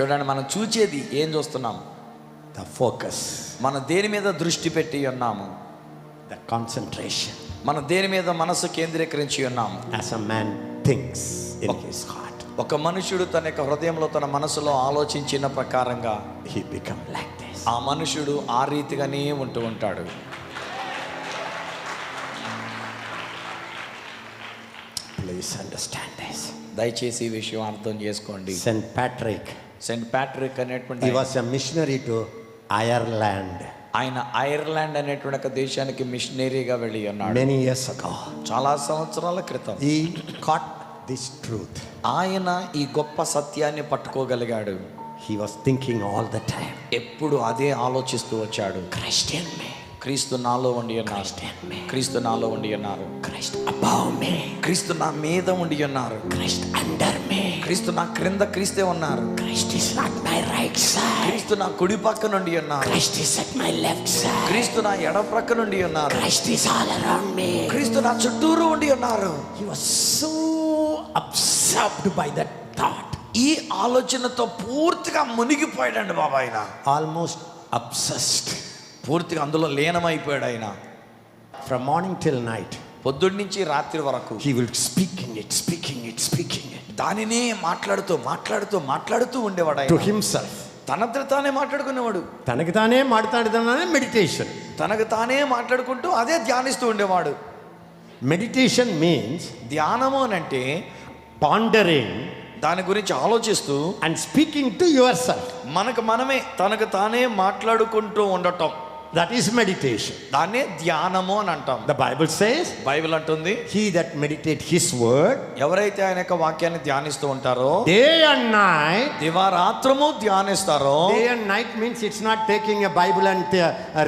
చూడండి మనం చూచేది ఏం చూస్తున్నాం? The focus, మన దేని మీద దృష్టి పెట్టి ఉన్నాము? The concentration, మన దేని మీద మనసు కేంద్రీకరించి ఉన్నాము? As a man thinks in his heart, ఒక మనుషుడు తన యొక్క హృదయంలో తన మనసులో ఆలోచించిన ప్రకారంగా he become like this. ఆ మనుషుడు ఆ రీతిగానే ఉంటూ ఉంటాడు. Please understand this. దయచేసి ఈ విషయం అర్థం చేసుకోండి. Saint Patrick, సెయింట్ ప్యాట్రిక్ అనేటువంటి he was a missionary to Ireland. ఆయన ఐర్లాండ్ అనేటువంటి ఒక దేశానికి మిషనరీగా వెళ్ళి ఉన్నాడు. Many years ago. చాలా సంవత్సరాల క్రితం He caught this truth. ఆయన ఈ గొప్ప సత్యాన్ని పట్టుకోగలిగాడు. He was thinking all the time, ఎప్పుడు అదే ఆలోచిస్తూ వచ్చాడు. In me, క్రీస్తు నాలో ఉండి ఉన్నారు. క్రీస్తు నాలో ఉండి ఉన్నారు. క్రైస్ట్ అబౌవ్ మే క్రీస్తు నా మీద ఉండి ఉన్నారు. క్రైస్ట్ అండర్ మే క్రీస్తు నా క్రింద క్రీస్తే ఉన్నారు. Christ is not my right side క్రీస్తు నా కుడి పక్క నుండి ఉన్నారు. Christ is at my left side క్రీస్తు నా ఎడ పక్క నుండి ఉన్నారు. Christ is all around me క్రీస్తు నా చుట్టూరు ఉండి ఉన్నారు. He was so absorbed by the thought ఈ ఆలోచనతో పూర్తిగా మునిగిపోయాడండి బాబాయ్ ఆల్మోస్ట్ అబ్సెస్డ్ పూర్తిగా అందులో లీనమైపోయాడు ఆయన. From morning till night, పొద్దున్న నుంచి రాత్రి వరకు he will speaking it, speaking it, speaking it. దానినే మాట్లాడుతూ మాట్లాడుతూ మాట్లాడుతూ ఉండేవాడు ఆయన. Himself. తనంతట తానే మాట్లాడుకునేవాడు. తనకి తానే మాట్లాడుతున్నానే మెడిటేషన్ తనకు తానే మాట్లాడుకుంటూ అదే ధ్యానిస్తూ ఉండేవాడు. మెడిటేషన్ మీన్స్ ధ్యానము అని అంటే పాండరింగ్ దాని గురించి ఆలోచిస్తూ and speaking to your self మనకు మనమే తనకు తానే మాట్లాడుకుంటూ ఉండటం. దట్ ఈస్ మెడిటేషన్ దాన్నే ధ్యానము అని అంటాం. ద బైబుల్ సేస్ బైబిల్ అంటుంది he that meditate his word ఎవరైతే ఆయన యొక్క వాక్యాన్ని ధ్యానిస్తూ ఉంటారో డే అండ్ నైట్ దివారాత్రము ధ్యానిస్తారో day and night means it's not taking a Bible and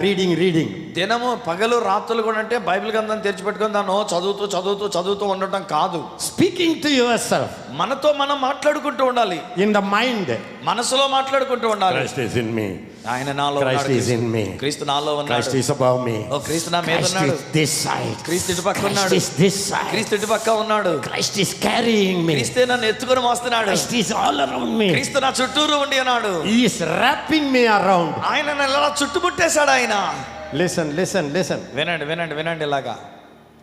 reading reading దినము పగలు రాత్రులు కూడా అంటే బైబిల్ గ్రంథం తెరిచిపెట్టుకుని దాన్ని చదువుతూ చదువుతూ చదువుతూ ఉండటం కాదు. స్పీకింగ్ టు యువర్ సెల్ఫ్ మనతో మనం మాట్లాడుకుంటూ ఉండాలి. ఇన్ ద మైండ్ మనసులో మాట్లాడుకుంటూ ఉండాలి. ఇన్ మీ ఆయన నాలో Christ ఉన్నాడు. is in me. క్రీస్తు. నాలో క్రైస్ట్ ఉన్నాడు ఈస్ అబౌవ్ మీ ఓ క్రీస్తు నా మీద క్రైస్ట్ ఉన్నాడు. దిస్ సైడ్ క్రీస్తు ఇటు పక్క క్రైస్ట్ ఉన్నాడు. ఈస్ దిస్ సైడ్ క్రీస్తు ఇటు పక్క ఉన్నాడు. క్రైస్ట్ ఈస్ క్యారీయింగ్ మీ క్రీస్తే నన్ను ఎత్తుకొని మోస్తున్నాడు. Christ is all around me క్రీస్తు నా చుట్టూరు ఉండి ఉన్నాడు. He is wrapping me around. ఆయన నన్ను ఇలా చుట్టుముట్టేశాడు ఆయన. Listen, listen, listen. వినండి వినండి వినండి ఇలాగా.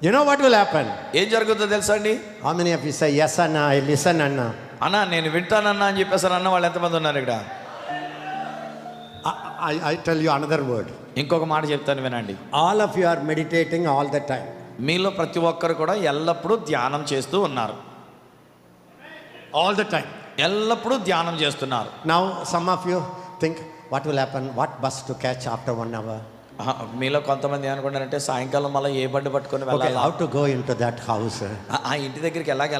You know what will happen? ఏం జరుగుతుందో తెలుసా అండి? How many of you say, Yes, Anna, I listen, Anna? అన్నా నేను వింటానన్నా అని చెప్పేసారు అన్న వాళ్ళు ఎంతమంది ఉన్నారు ఇక్కడ? I, I, I tell you another word. ఇంకొక మాట చెప్తాను వినండి All of you are meditating all the time. మీలో ప్రతి ఒక్కరు కూడా ఎల్లప్పుడూ ధ్యానం చేస్తూ ఉన్నారు All the time. ఎల్లప్పుడూ ధ్యానం చేస్తున్నారు Now, some of you think, What will happen? What bus to catch after one hour? ఆహా, మీలో కొంతమంది ఏమనుకుంటారంటే సాయంకాలం మళ్ళీ ఏ బండి పట్టుకొని Okay, వెళ్ళాలా how to go into that house? ఆ, ఆ ఇంటి దగ్గరికి ఎలాగ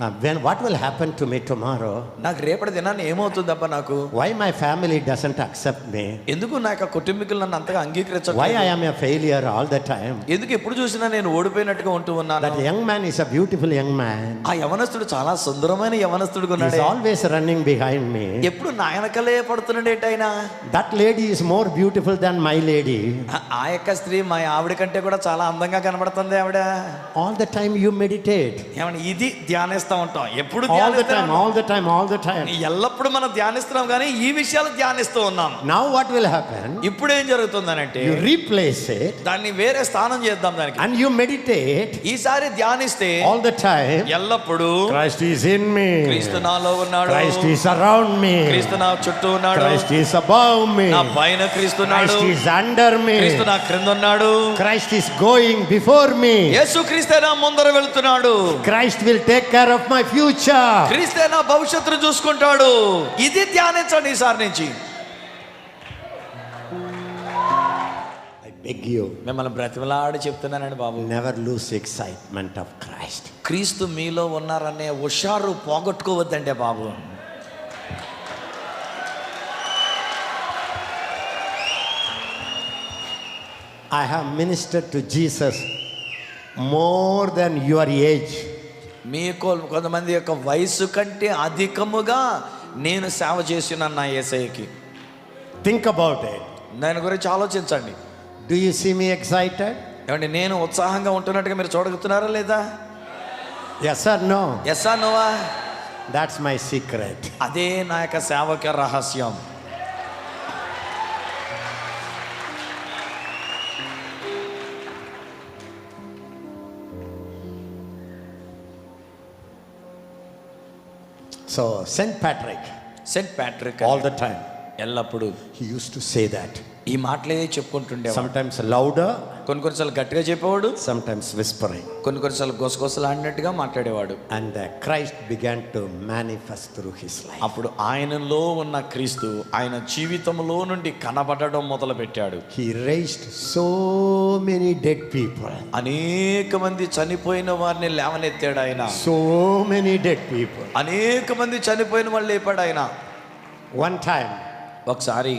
Uh, when, what will happen to me tomorrow? నాకు రేపటి దినాన్ని ఏమవుతుందబ్బా నాకు Why my family doesn't accept me? ఎందుకు నా యొక్క కుటుంబీకులు నన్ను అంతగా Why I అంగీకరించలేదు am a failure all the time? ఎందుకు ఎప్పుడు చూసినా నేను ఓడిపోయినట్టుగా ఉంటూ ఉన్నాను That young man is a beautiful young man. ఆ యవనస్తుడు చాలా సుందరమైన యవనస్తుడుగా He's ఉన్నాడు always running behind me. ఎప్పుడు నా వెనకలే పడుతున్నాడు ఏంటైనా That lady is more beautiful than my lady. ఆ- యొక్క స్త్రీ మా ఆవిడ కంటే కూడా చాలా అందంగా కనబడుతుంది ఆవిడ All the time you meditate. ఏమన్నా ఇది ధ్యానిస్తూ ఉంటాం ఎప్పుడు All the ధ్యానిస్తూనే time, ఉంటాం. all the time, all the time. ఎల్లప్పుడు మనం ధ్యానిస్తున్నాం కానీ ఈ విషయాలు ధ్యానిస్తూ ఉన్నాం Now what will happen? ఇప్పుడు ఏం జరుగుతుందనంటే You replace it దాన్ని వేరే స్థానం చేద్దాం దానికి and you meditate ఈసారి ధ్యానిస్తే all the time. ఎల్లప్పుడు Christ is in క్రీస్తు me. నాలో ఉన్నాడు Christ is around me. క్రీస్తు నా చుట్టూ ఉన్నాడు Christ is above me. నా పైన క్రీస్తు ఉన్నాడు Christ is under me. క్రీస్తు నా క్రింద ఉన్నాడు Christ is going before me. యేసు క్రీస్తే నా ముందర వెళ్తున్నాడు Christ will take care of my future క్రీస్తే నా భవిష్యత్తును చూసుకుంటాడు. ఇది ధ్యానించండి సార్ నుంచి. మిమ్మల్ని బ్రతిమలాడి చెప్తున్నానండి బాబు. Never lose excitement of Christ క్రీస్తు మీలో ఉన్నారనే హుషారు పోగొట్టుకోవద్దండి బాబు. I have minister to Jesus more than your age మీకు కొంతమంది యొక్క వయసు కంటే అధికముగా నేను సేవ చేసిన నా ఏసఐకి Think about it. దాని గురించి ఆలోచించండి Do you see me excited? ఏమండి నేను ఉత్సాహంగా ఉంటున్నట్టుగా మీరు చూడగలుగుతున్నారా లేదా Yes or no? ఎస్ నోవా That's my secret. అదే నా యొక్క సేవక రహస్యం So, St. Patrick, Saint Patrick all the time, ఎల్లప్పుడు he used to say that. ఈ మాటలే చెప్పుకుంటుండే Sometimes louder, కొన్ని కొన్నిసార్లు గట్టిగా చెప్పేవాడు sometimes whispering. కొన్ని కొన్నిసార్లు గొసగొసలాడినట్టుగా మాట్లాడేవాడు And uh, Christ began to manifest through his life. అప్పుడు ఆయనలో ఉన్న క్రీస్తు ఆయన జీవితంలో నుండి కనబడడం మొదలు పెట్టాడు He raised so many dead people. అనేక మంది చనిపోయిన వారిని లేవనెత్తాడు ఆయన So many dead people. అనేక మంది చనిపోయిన వాళ్ళు లేపాడు ఆయన One time, ఒకసారి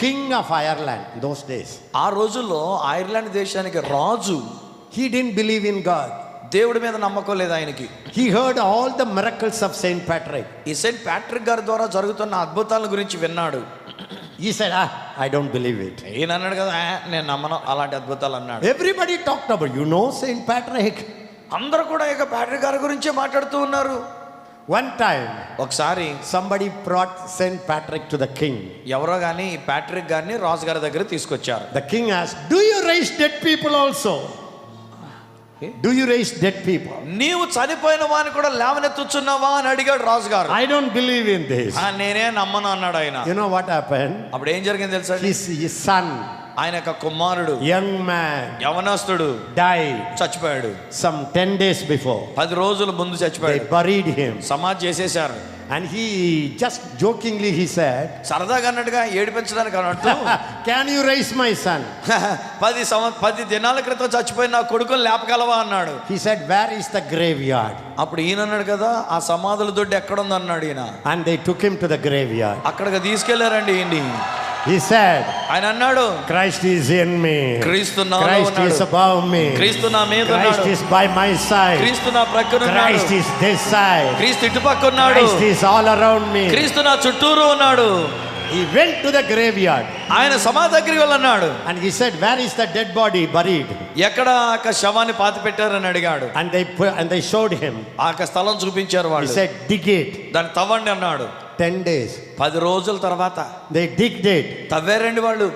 king of Ireland those days ఆ రోజుల్లో ఐర్లాండ్ దేశానికి రాజు he did believe in God దేవుడి మీద నమ్మకం లేదు ఆయనకి. He heard all the miracles of Saint Patrick ఈ సెయింట్ ప్యాట్రిక్ గారి ద్వారా జరుగుతున్న అద్భుతాల గురించి విన్నాడు. He said I don't believe it ఈయన అన్నాడు కదా నేను నమ్మను. అలాంటి అద్భుతాలు అన్నాడు. Everybody talk about you know Saint Patrick అందరూ కూడా ఇక ప్యాట్రిక్ గారి గురించే మాట్లాడుతూ ఉన్నారు. One time, ఒకసారి somebody brought Saint Patrick to the king. ఎవరో కానీ ఈ ప్యాట్రిక్ గారిని రాజు గారి దగ్గర తీసుకొచ్చారు The king asked, Do you raise dead people also? Do you raise dead people? నీవు చనిపోయిన వారిని కూడా లేవనెత్తుచున్నావా అని అడిగాడు రాజు గారు I don't believe in this. "ఆ, నేనే నమ్మను అన్నాడు ఆయన You know what happened? అప్పుడు ఏం జరిగింది తెలుసా అండి? His, his son, ఆయన యొక్క కుమారుడు young man, యవనస్తుడు died చచ్చిపోయాడు some 10 days before. పది రోజుల ముందు చచ్చిపోయాడు buried him. సమాధి చేసేశారు And he just jokingly he said, సరదాగా అన్నట్టుగా ఏడిపించడానికి అన్నట్టు Can you raise my son? పది సంవ పది దినాల క్రితం చచ్చిపోయిన నా కొడుకుని లేపగలవా అన్నాడు He said, Where is the graveyard? అప్పుడు ఈయన అన్నాడు కదా ఆ సమాధుల దొడ్డి ఎక్కడుంది అన్నాడు ఈయన And they took him to the graveyard. అక్కడికి తీసుకెళ్ళారండి ఈయన్ని He said, ఆయన అన్నాడు Christ is in me. క్రీస్తు నాలో Christ is above me. క్రీస్తు నా మీద Christ ఉన్నాడు is by my side. క్రీస్తు నా ప్రక్కన ఉన్నాడు Christ is this side. క్రీస్తు ఇటుపక్క ఉన్నాడు Christ is all around me. క్రీస్తు నా చుట్టూరు ఉన్నాడు He went to the graveyard ఆయన సమాధి దగ్గరికి వెళ్ళన్నాడు and he said, Where is the dead body buried? ఎక్కడ ఆ శవాన్ని పాతి పెట్టారని అడిగాడు And they and they showed him. ఆ స్థలం చూపించారు He వాళ్ళు said, Dig it. దాన్ని తవ్వండి అన్నాడు టెన్ డేస్ పది రోజుల తర్వాత. దే డిక్ డేట్ తవ్వారండి వాళ్ళు.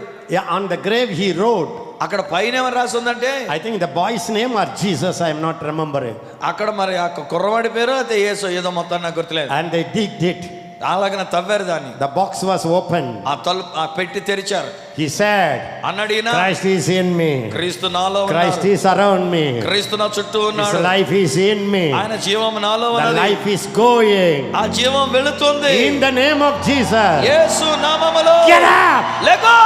On the grave he wrote అక్కడ పైన ఏమని రాసి ఉందంటే? I think the boy's name or Jesus I'm not remember అక్కడ మరి ఆ కుర్రవాడి పేరు అయితే ఏసో ఏదో మొత్తం నాకు గుర్తులేదు. అండ్ దే డిక్ డేట్ అలాగన తవ్వారు దాన్ని The box was open. ఆ తలుపు ఆ పెట్టి తెరిచారు He said, అన్నాడు ఈయన Christ is in me. క్రీస్తు నాలో ఉన్నారు. is around me. క్రీస్తు నా చుట్టూ ఉన్నాడు life is in me. ఆయన జీవం నాలో ఉన్నది life is going. ఆ జీవం వెళుతుంది In the name of Jesus. యేసు నామములో Get up! లేకో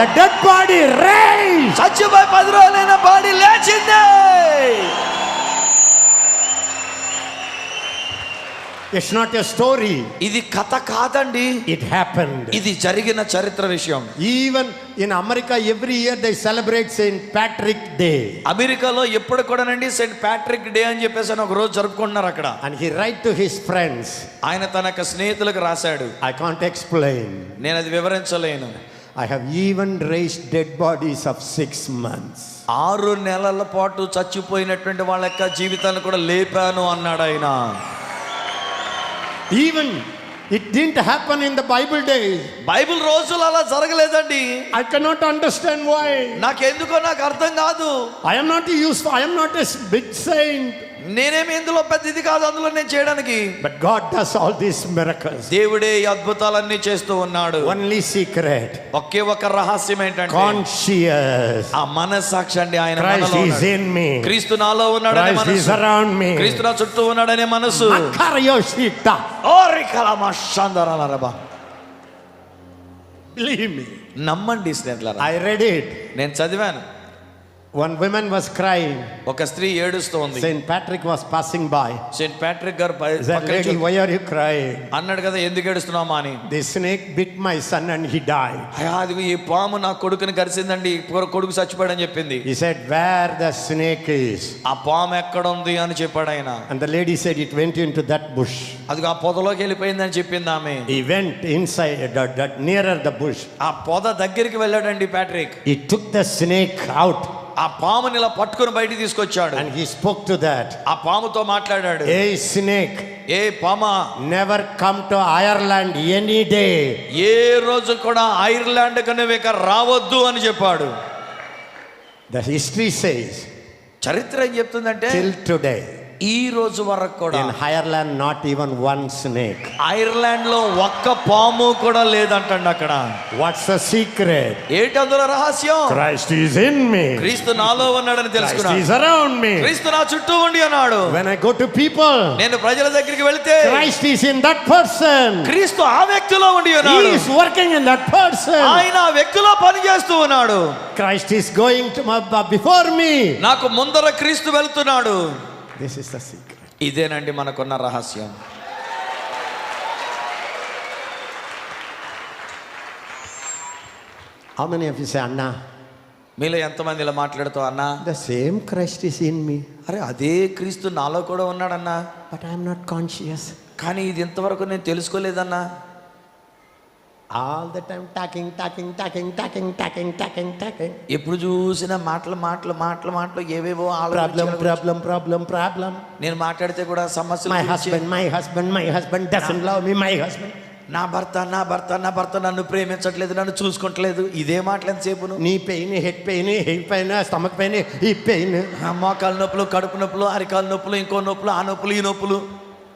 The dead body raised. చచ్చిపోయి పది రోజులైన బాడీ లేచింది ఇట్స్ నాట్ ఎ స్టోరీ ఇది కథ కాదండి. ఇట్ హ్యాపెన్ ఇది జరిగిన చరిత్ర విషయం. Even in America every year they celebrate Saint Patrick day అమెరికాలో ఎప్పుడు కూడా నండి సెయింట్ ప్యాట్రిక్ డే అని చెప్పేసి అని ఒక రోజు జరుపుకుంటున్నారు అక్కడ. And he write to his friends ఆయన తన యొక్క స్నేహితులకు రాశాడు. ఐ కాంట్ ఎక్స్ప్లెయిన్ నేను అది వివరించలేను. I have even raise dead bodies of six months ఆరు నెలల పాటు చచ్చిపోయినటువంటి వాళ్ళ యొక్క జీవితాన్ని కూడా లేపాను అన్నాడు ఆయన. Even it didn't happen in the Bible day Bible రోజులు అలా జరగలేదండి. I can not understand why నాకు ఎందుకో నాకు అర్థం కాదు I'm not use I'm not a big saint నేనేమి ఇందులో పెద్ద ఇది కాదు అందులో నేను చేయడానికి But God does all these miracles. దేవుడే ఈ అద్భుతాలన్నీ చేస్తూ ఉన్నాడు Only secret. ఒకే ఒక రహస్యం ఏంటంటే Conscious. ఆ మనస్సాక్షి అండి ఆయన is ఉన్నాడు. in me. క్రీస్తు నాలో ఉన్నాడనే Christ is మనసు around me. క్రీస్తు నా చుట్టూ ఉన్నాడనే మనసు Makaryoshita. ఓరి కలమా Believe me. నమ్మండి స్నేహితులారా I read it. నేను చదివాను One woman was crying. ఒక స్త్రీ ఏడుస్తూ ఉంది Saint Patrick was passing by. Saint Patrick గారు పై- He said, పక్కన Lady, chew- why are you crying? అన్నాడు కదా ఎందుకు ఏడుస్తున్నామా అని The snake bit my son and he died. అయ్యా అది ఈ పాము నా కొడుకుని కరిసిందండి ఈ కొ- కొడుకు చచ్చిపోయాడని చెప్పింది He said, Where the snake is. ఆ పాము ఎక్కడ ఉంది అని చెప్పాడు ఆయన And the lady said, It went into that bush. అది ఆ పొదలోకి వెళ్ళిపోయిందని చెప్పింది ఆమె He went inside, the, the, nearer the bush. ఆ పొద దగ్గరికి వెళ్ళాడండి Patrick He took the snake out ఆ పాముని ఇలా పట్టుకొని బయటికి తీసుకొచ్చాడు. And he spoke to that ఆ పాముతో మాట్లాడాడు. ఏ స్నేక్ ఏ పామ? Never come to Ireland any day ఏ రోజు కూడా ఐర్లాండ్ కనివేక రావద్దు అని చెప్పాడు. ద హిస్టరీ సేస్ చరిత్ర ఏం చెప్తుందంటే టిల్ టుడే ఈ రోజు వరకు కూడా in Ireland, not even one snake. ఐర్లాండ్లో ఒక్క పాము కూడా లేదంటండి అక్కడ What's the secret? ఏంటి అందులో రహస్యం Christ is in me. క్రీస్తు నాలో ఉన్నాడని Christ తెలుసుకున్నాడు is around me. క్రీస్తు నా చుట్టూ ఉండి అన్నాడు When I go to people, నేను ప్రజల దగ్గరికి వెళితే Christ is in that person. క్రీస్తు ఆ వ్యక్తిలో ఉండి He ఉన్నాడు is working in that person. ఆయన ఆ వ్యక్తిలో పని చేస్తూ ఉన్నాడు Christ is going to my, before me. నాకు ముందర క్రీస్తు వెళ్తున్నాడు దిస్ ఇస్ ద సీక్రెట్ ఇదేనండి మనకున్న రహస్యం. ఆమెని చెప్పేసే అన్నా మీలో ఎంతమంది ఇలా మాట్లాడుతావు అన్నా the same Christ is in me అరే అదే క్రీస్తు నాలో కూడా ఉన్నాడన్నా. బట్ ఐఎమ్ నాట్ కాన్షియస్ కానీ ఇది ఇంతవరకు నేను తెలుసుకోలేదన్నా. All the time talking, talking, talking, talking, talking, talking, talking. ఎప్పుడు చూసినా మాటలు మాటలు మాటలు మాటలు ఏవేవో ఆలోచనలు problem, problem, problem. నేను మాట్లాడితే కూడా My గురించి, husband, my husband, my husband doesn't love me, my husband. నా భర్త నా భర్త నా భర్త నన్ను ప్రేమించట్లేదు నన్ను చూసుకుంటలేదు ఇదే మాటలు ఎంతసేపును knee pain head pain head pain stomach pain ఈ పెయిన్ మోకాలు నొప్పులు కడుపు నొప్పులు అరికాలు నొప్పులు ఇంకో నొప్పులు ఆ నొప్పులు ఈ నొప్పులు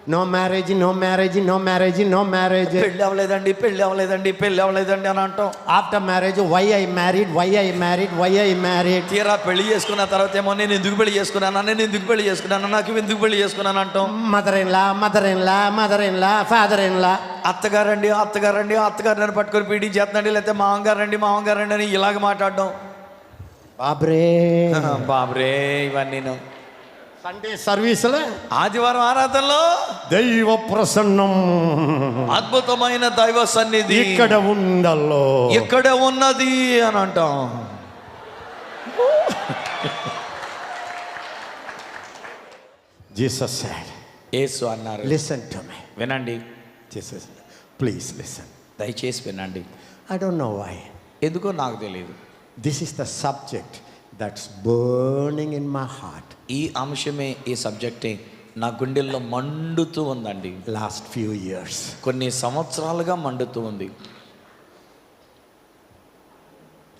no marriage no marriage no marriage no marriage పెళ్ళి అవ్వలేదండి పెళ్ళి అవ్వలేదండి పెళ్ళి అవ్వలేదండి అని అంటాం. After marriage why I married why I married why I married తీరా పెళ్ళి చేసుకున్న తర్వాత ఏమో నేను ఎందుకు పెళ్ళి చేసుకున్నాను నేను ఎందుకు పెళ్ళి చేసుకున్నాను నాకు ఎందుకు పెళ్ళి చేసుకున్నాను అంటాం. Mother in law mother in law mother in law father in law అత్తగారండి అత్తగారండి అత్తగారు నన్ను పట్టుకొని పీడి చేస్తున్నాండి లేకపోతే మామగారండి మామగారండి అని ఇలాగ మాట్లాడడం. బాబ్రే. బాబరే ఇవన్నీ సండే సర్వీసులో. ఆదివారం ఆరాధనలో దైవ ప్రసన్నం. అద్భుతమైన దైవ సన్నిధి. ఇక్కడ ఉండల్లో ఇక్కడే ఉన్నది అని అంటాం. జీసస్ said యేసు అన్నారు. Listen to me. వినండి. Jesus please listen. దయచేసి వినండి. I don't know why. ఎందుకో నాకు తెలియదు this is the subject. That's burning in my heart ఈ అంశమే ఈ సబ్జెక్టే నా గుండెల్లో మండుతూ ఉందండి. లాస్ట్ ఫ్యూ ఇయర్స్ కొన్ని సంవత్సరాలుగా మండుతూ ఉంది.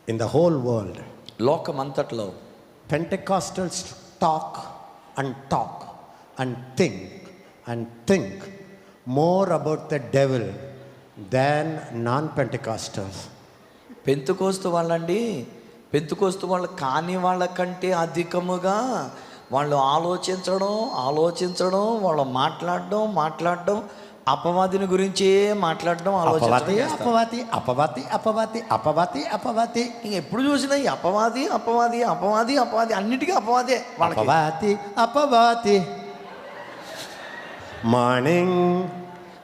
ఇన్ ద హోల్ వరల్డ్ లోకం అంతట్లో Pentecostals talk and talk and think and think more about the devil than non Pentecostals పెంతుకోస్తూ వాళ్ళండి పెంతుకోస్తు వాళ్ళు కాని వాళ్ళకంటే అధికముగా వాళ్ళు ఆలోచించడం ఆలోచించడం వాళ్ళు మాట్లాడడం మాట్లాడడం అపవాదిని గురించే మాట్లాడడం అపవాతి చేస్తారు. అపవాతి అపవాతి అపవాతి అపవాతి అపవాతి ఇంక ఎప్పుడు చూసినా ఈ అపవాది అపవాది అపవాది అపవాది అన్నిటికీ అపవాదే అపవాతి అపవాతి మార్నింగ్.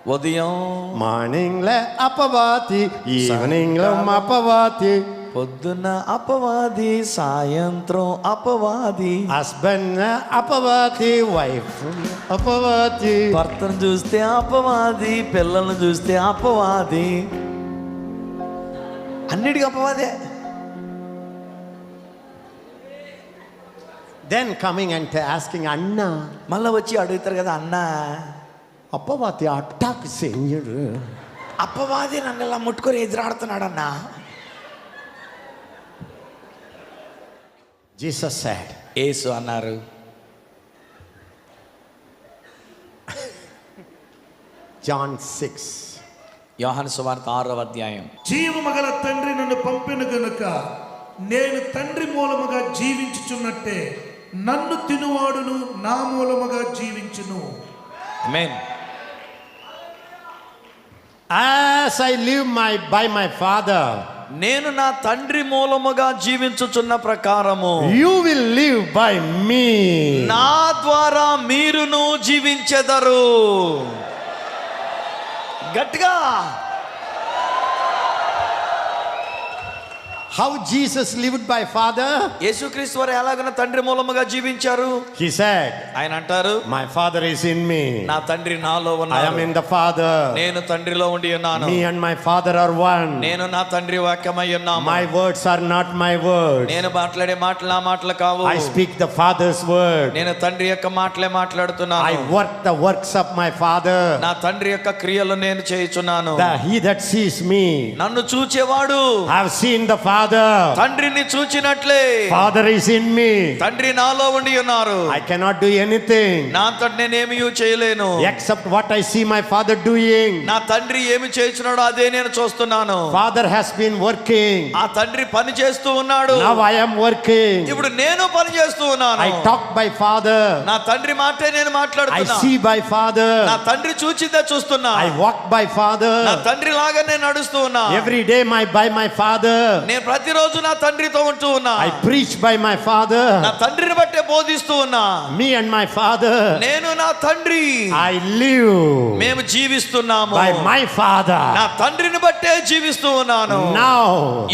ఉదయం. మార్నింగ్లో అపవాతి ఈవినింగ్లో అపవాతి పొద్దున్న అపవాది సాయంత్రం అపవాది. హస్బెండ్ అపవాతి వైఫ్ అపవాతి భర్తను చూస్తే అపవాది పిల్లల్ని చూస్తే అపవాది. అన్నిటికీ అపవాదే. దెన్ కమింగ్ అంటే ఆస్కింగ్ అన్నా. మళ్ళీ వచ్చి అడుగుతారు కదా అన్న. అప్పవాతి అట్టాక్ సెంజడు అపవాది నన్ను ఇలా ముట్టుకొని ఎదురాడుతున్నాడు జీసస్ సాడ్ ఏసు అన్నారు. జాన్ సిక్స్ యోహాను సువార్త ఆరవ అధ్యాయం. జీవమగల తండ్రి నన్ను పంపిన గనుక నేను తండ్రి మూలముగా జీవించుచున్నట్టే నన్ను తినువాడును నా మూలముగా జీవించును. Main as I live my by my father నేను నా తండ్రి మూలముగా జీవించుచున్న ప్రకారము you will live by me నా ద్వారా మీరును జీవించెదరు. గట్టిగా How Jesus lived by Father? యేసుక్రీస్తు వారు ఎలాగన తండ్రి మూలముగా జీవించారు He said, ఆయన అంటారు My Father is in me. నా తండ్రి నాలో I am ఉన్నాడు in the Father. నేను తండ్రిలో ఉండి ఉన్నాను Me and my Father are one. నేను నా తండ్రి వాక్యమై ఉన్నాము My words are not my words. నేను మాట్లాడే మాటలు నా మాటలు కావు I speak the Father's word. నేను తండ్రి యొక్క మాటలే I మాట్లాడుతున్నాను work the works of my Father. నా తండ్రి యొక్క క్రియలు నేను చేయుచున్నాను The he that sees me, నన్ను చూచేవాడు I have seen the Father. తండ్రిని చూచినట్లే Father is in me. తండ్రి నాలో ఉండి ఉన్నారు I cannot do anything నా అంతటి నేనేమి చేయలేను except what I see my Father doing. నా తండ్రి ఏమి చేస్తున్నాడో అదే నేను చూస్తున్నాను Father has been working. ఆ తండ్రి పని చేస్తూ ఉన్నాడు Now I am working. ఇప్పుడు నేను పని చేస్తూ ఉన్నాను I talk by Father. నా తండ్రి మాటే నేను I మాట్లాడుతున్నా see by నా Father. తండ్రి చూచిందే చూస్తున్నా I walk by నా Father. తండ్రి లాగా నేను నడుస్తూ ఉన్నా Every day my by my Father. నేను ప్రతిరోజు నా తండ్రితో ఉంటూ ఉన్నా I preach by my నా Father. తండ్రిని బట్టే బోధిస్తూ ఉన్నా Me and my Father. నేను నా తండ్రి I live మేము జీవిస్తున్నాము by my నా Father. తండ్రిని బట్టే జీవిస్తూ ఉన్నాను Now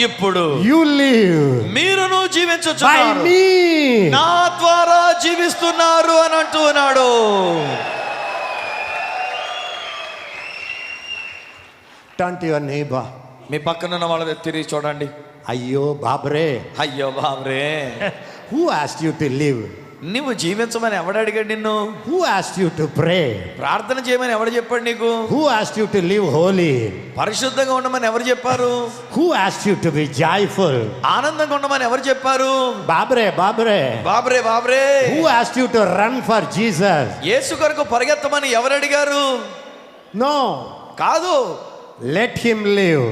ఇప్పుడు you live మీరును by జీవించుచున్నారు me. నా ద్వారా జీవిస్తున్నారు అని అంటూ ఉన్నాడు Turn to your neighbor. మీ పక్కన ఉన్న వాళ్ళ తిరిగి చూడండి అయ్యో బాబరే. అయ్యో బాబరే. Who asked you to live నువ్వు జీవించమని ఎవడు అడిగాడు నిన్ను? Who asked you to pray ప్రార్థన చేయమని ఎవరు చెప్పాడు నీకు? Who asked you to live holy పరిశుద్ధంగా ఉండమని ఎవరు చెప్పారు? Who asked you to be joyful ఆనందంగా ఉండమని ఎవరు చెప్పారు? బాబరే బాబరే. బాబరే బాబరే. Who asked you to run for Jesus యేసు కొరకు పరిగెత్తమని ఎవరు అడిగారు? నో కాదు. Let him live.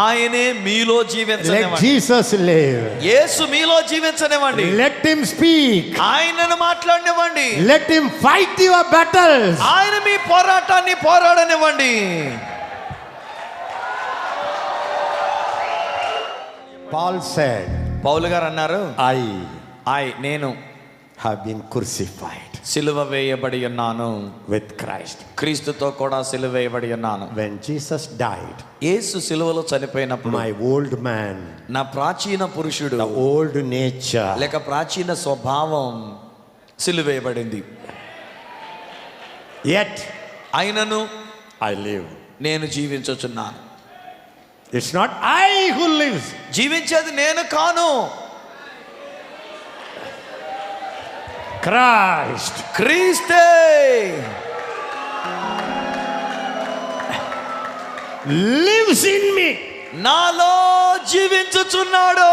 ఆయనే మీలో Let జీవించనివ్వండి Jesus live. యేసు మీలో జీవించనివ్వండి Let him speak. ఆయనను మాట్లాడనివ్వండి Let him fight your battles. ఆయన మీ పోరాటాన్ని పోరాడనివ్వండి Paul said, పౌలు గారు అన్నారు I ఆయ్ నేను have been crucified సిలువ వేయబడి ఉన్నాను. With Christ. క్రీస్తుతో కూడా సిలువ వేయబడి ఉన్నాను. When Jesus died, యేసు సిలువలో చనిపోయినప్పుడు my old man, నా ప్రాచీన పురుషుడు old nature, లేక ప్రాచీన స్వభావం సిలువేయబడింది yet అయినను I live. నేను జీవించుచున్నాను. It's not I who lives, జీవించేది నేను కాను. Christ. క్రీస్తే lives in me. నాలో జీవించుచున్నాడు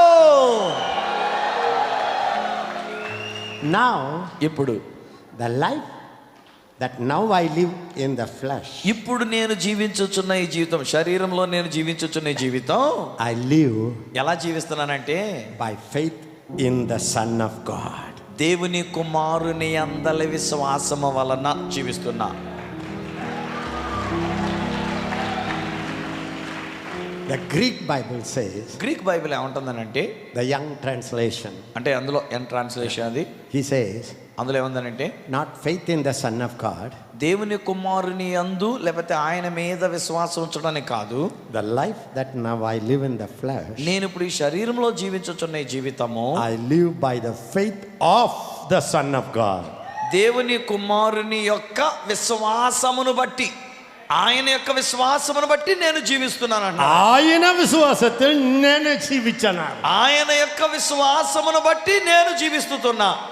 Now, ఇప్పుడు the life that now I live in the flesh, ఇప్పుడు నేను జీవించుచున్న ఈ జీవితం శరీరంలో నేను జీవించుచున్న ఈ జీవితం I live ఎలా జీవిస్తున్నానంటే by faith in the Son of God. దేవుని కుమారుని అందల విశ్వాసము వలన జీవిస్తున్నా. The Greek Bible says Greek Bible ఏమంటుందని అంటే ద యంగ్ ట్రాన్స్లేషన్ అంటే అందులో యంగ్ ట్రాన్స్లేషన్ అది. హీ సేస్ అందులో ఏముందని అంటే not faith in the Son of God దేవుని కుమారుని అందు లేకపోతే ఆయన మీద విశ్వాసం ఉంచడానికి కాదు. The life that now I live in the flesh నేను ఇప్పుడు ఈ శరీరంలో జీవించుచున్న ఈ జీవితము I live by the faith of the Son of God దేవుని కుమారుని యొక్క విశ్వాసమును బట్టి ఆయన యొక్క విశ్వాసమును బట్టి నేను జీవిస్తున్నాను ఆయన విశ్వాసത്തിൽ నేను జీవించాను. ఆయన యొక్క విశ్వాసమును బట్టి నేను జీవిస్తున్నా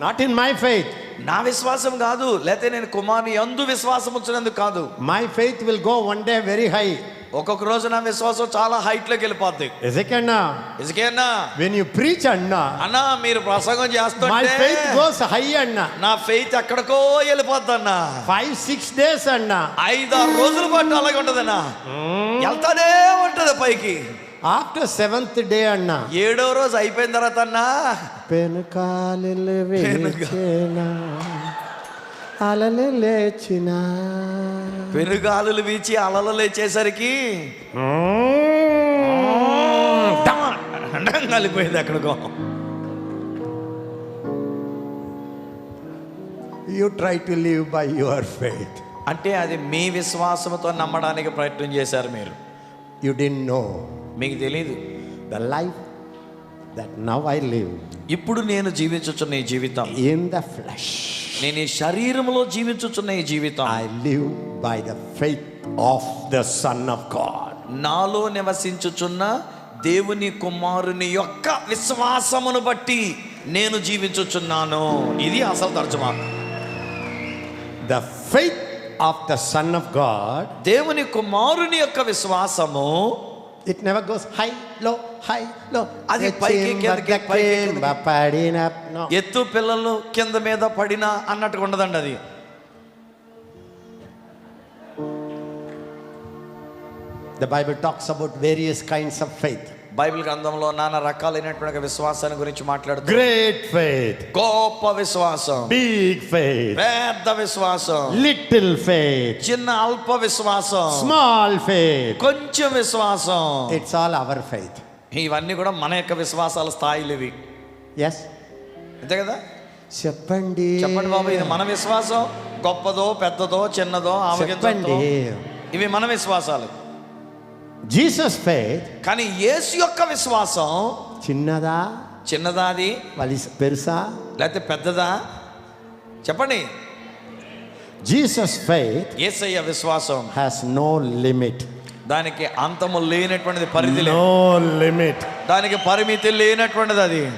నాట్ ఇన్ మై ఫెయిత్ నా విశ్వాసం కాదు లేకపోతే నేను కుమారుని అందు విశ్వాసం వచ్చినందుకు కాదు. My faith will go one day very high ఒక్కొక్క రోజు నా విశ్వాసం చాలా హైట్లోకి వెళ్ళిపోద్ది. ఎజకన్నా ఇసుకేనా వెన్ యు ప్రీచ్ అన్నా అన్నా మీరు ప్రసంగం మై చేస్తుంటే ఫెయిత్ గోస్ హై అన్నా. నా ఫెయిత్ ఎక్కడికో వెళ్ళిపోద్ది అన్నా ఫైవ్ సిక్స్ డేస్ అన్నా ఐదారు రోజుల పాటు అలాగే ఉంటదన్నా. వెళ్తానే ఉంటది పైకి. ఆఫ్టర్ సెవెంత్ డే అన్నా. ఏడో రోజు అయిపోయిన తర్వాత అన్నా పెనుకాలు అలలు లేచిన. పెనుగాలులు వీచి అలలు లేచేసరికి కలిపోయింది అక్కడికో. You try to live by your faith. అంటే అది మీ విశ్వాసంతో నమ్మడానికి ప్రయత్నం చేశారు మీరు. You didn't know. మీకు తెలీదు. The life that now I live ఇప్పుడు నేను జీవించుచున్న ఈ జీవితం in the flesh. నేను ఈ శరీరంలో జీవించుచున్న ఈ జీవితం I live by the faith of the Son of God. నాలో నివసించుచున్న దేవుని కుమారుని యొక్క విశ్వాసమును బట్టి నేను జీవించుచున్నాను ఇది అసలు తర్జుమా The faith of the Son of God, దేవుని కుమారుని యొక్క విశ్వాసము it never goes high, low, high, low. అది పైకి, కిందకి, పైకి, కిందకి. పడిన no. ఎత్తు పిల్లలు కింద మీద పడినా అన్నట్టుగా ఉండదండి అది The Bible talks about various kinds of faith. Bible గ్రంథంలో నానా రకాలైనటువంటి విశ్వాసాన్ని గురించి మాట్లాడుతూ Great faith, గొప్ప విశ్వాసం. Big faith, పెద్ద విశ్వాసం. Little faith, చిన్న అల్ప విశ్వాసం. Small faith. కొంచెం విశ్వాసం. It's all our faith. ఇవన్నీ కూడా మన యొక్క విశ్వాసాల స్థాయిలు ఇవి Yes? అంతే కదా? చెప్పండి. చెప్పండి బాబు ఇది మన విశ్వాసం. గొప్పదో పెద్దదో చిన్నదో చెప్పండి. ఇవి మన విశ్వాసాలు. జీసస్ ఫెయిత్ కానీ యేసు యొక్క విశ్వాసం చిన్నదా? చిన్నదా అది? వలి పెరుసా? లేకపోతే పెద్దదా? చెప్పండి. జీసస్ ఫెయిత్ యేసయ్య విశ్వాసం హ్యాస్ నో లిమిట్ దానికి అంతము లేనటువంటిది పరిధి నో లిమిట్ దానికి పరిమితి లేనటువంటిది అది.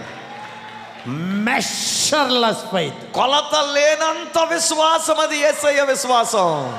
మెషర్లెస్ ఫెయిత్ కొలత లేనంత విశ్వాసం అది యేసయ్య విశ్వాసం.